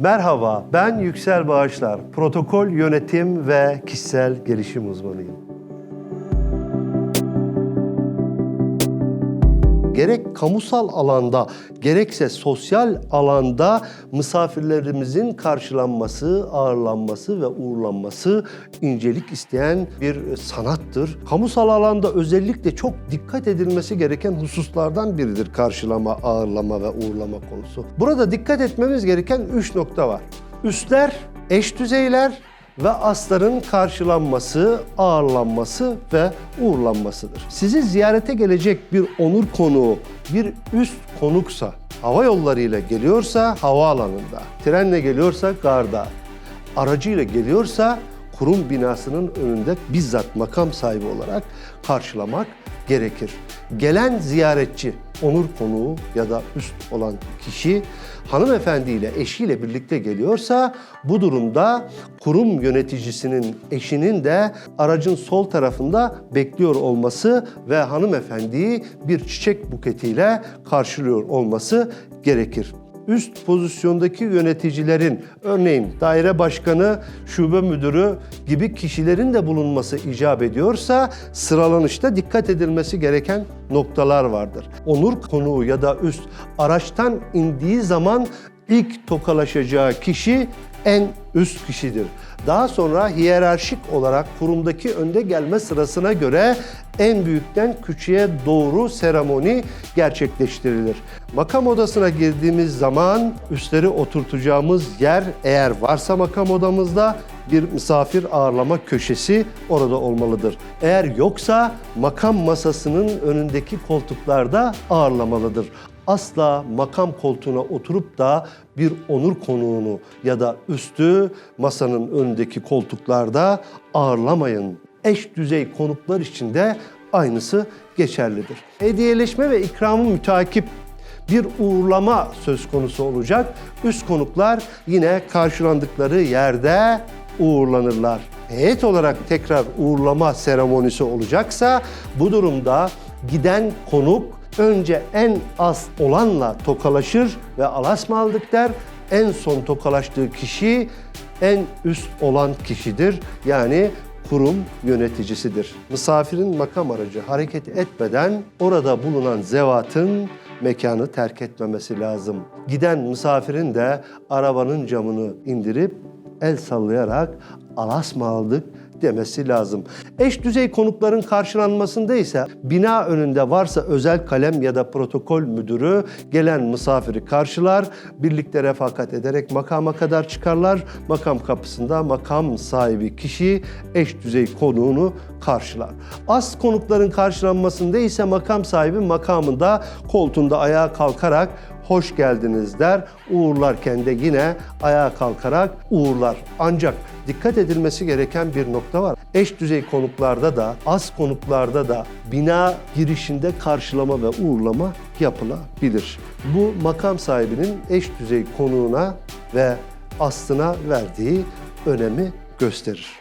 Merhaba, ben Yüksel Bağışlar, protokol yönetim ve kişisel gelişim uzmanıyım. Gerek kamusal alanda gerekse sosyal alanda misafirlerimizin karşılanması, ağırlanması ve uğurlanması incelik isteyen bir sanattır. Kamusal alanda özellikle çok dikkat edilmesi gereken hususlardan biridir karşılama, ağırlama ve uğurlama konusu. Burada dikkat etmemiz gereken üç nokta var. Üstler, eş düzeyler ve asların karşılanması, ağırlanması ve uğurlanmasıdır. Sizi ziyarete gelecek bir onur konuğu, bir üst konuksa, hava yollarıyla geliyorsa havaalanında, trenle geliyorsa garda, aracıyla geliyorsa kurum binasının önünde bizzat makam sahibi olarak karşılamak gerekir. Gelen ziyaretçi, onur konuğu ya da üst olan kişi hanımefendiyle eşiyle birlikte geliyorsa bu durumda kurum yöneticisinin eşinin de aracın sol tarafında bekliyor olması ve hanımefendiyi bir çiçek buketiyle karşılıyor olması gerekir üst pozisyondaki yöneticilerin örneğin daire başkanı, şube müdürü gibi kişilerin de bulunması icap ediyorsa sıralanışta dikkat edilmesi gereken noktalar vardır. Onur konuğu ya da üst araçtan indiği zaman ilk tokalaşacağı kişi en üst kişidir. Daha sonra hiyerarşik olarak kurumdaki önde gelme sırasına göre en büyükten küçüğe doğru seremoni gerçekleştirilir. Makam odasına girdiğimiz zaman üstleri oturtacağımız yer eğer varsa makam odamızda bir misafir ağırlama köşesi orada olmalıdır. Eğer yoksa makam masasının önündeki koltuklarda ağırlamalıdır asla makam koltuğuna oturup da bir onur konuğunu ya da üstü masanın önündeki koltuklarda ağırlamayın. Eş düzey konuklar için de aynısı geçerlidir. Hediyeleşme ve ikramı mütakip bir uğurlama söz konusu olacak. Üst konuklar yine karşılandıkları yerde uğurlanırlar. Heyet olarak tekrar uğurlama seremonisi olacaksa bu durumda giden konuk önce en az olanla tokalaşır ve alasma aldık der. En son tokalaştığı kişi en üst olan kişidir. Yani kurum yöneticisidir. Misafirin makam aracı hareket etmeden orada bulunan zevatın mekanı terk etmemesi lazım. Giden misafirin de arabanın camını indirip el sallayarak alasma aldık demesi lazım. Eş düzey konukların karşılanmasında ise bina önünde varsa özel kalem ya da protokol müdürü gelen misafiri karşılar, birlikte refakat ederek makama kadar çıkarlar. Makam kapısında makam sahibi kişi eş düzey konuğunu karşılar. Az konukların karşılanmasında ise makam sahibi makamında koltuğunda ayağa kalkarak hoş geldiniz der. Uğurlarken de yine ayağa kalkarak uğurlar. Ancak dikkat edilmesi gereken bir nokta var. Eş düzey konuklarda da, az konuklarda da bina girişinde karşılama ve uğurlama yapılabilir. Bu makam sahibinin eş düzey konuğuna ve aslına verdiği önemi gösterir.